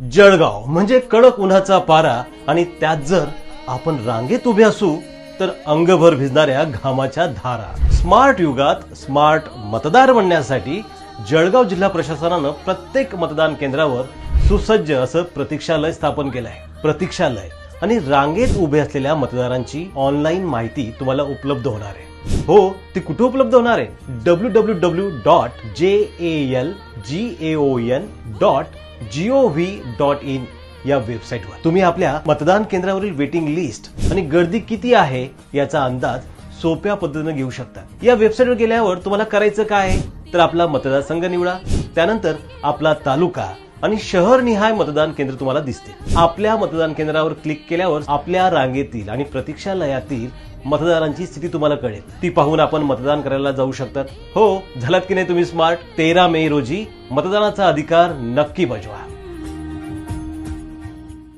जळगाव म्हणजे कडक उन्हाचा पारा आणि त्यात जर आपण रांगेत उभे असू तर अंगभर भिजणाऱ्या घामाच्या धारा. स्मार्ट युगात स्मार्ट मतदार बनण्यासाठी जळगाव जिल्हा प्रशासनानं प्रत्येक मतदान केंद्रावर सुसज्ज असं प्रतीक्षालय स्थापन केलं आहे प्रतीक्षालय आणि रांगेत उभे असलेल्या मतदारांची ऑनलाईन माहिती तुम्हाला उपलब्ध होणार आहे. हो ती कुठे उपलब्ध होणार आहे? W W W dot J A L G A O N dot G O V dot in या वेबसाईटवर तुम्ही आपल्या मतदान केंद्रावरील वेटिंग लिस्ट आणि गर्दी किती आहे याचा अंदाज सोप्या पद्धतीने घेऊ शकता. या वेबसाईटवर गेल्यावर तुम्हाला करायचं काय? तर आपला मतदारसंघ निवडा. त्यानंतर आपला तालुका आणि शहरनिहाय मतदान केंद्र तुम्हाला दिसते. आपल्या मतदान केंद्रावर क्लिक केल्यावर आपल्या रांगेतील आणि प्रतीक्षालयातील मतदारांची स्थिती तुम्हाला कळेल. ती पाहून आपण मतदान करायला जाऊ शकतात. हो झालात की नाही तुम्ही स्मार्ट तेरा मे रोजी मतदानाचा अधिकार नक्की बजवा.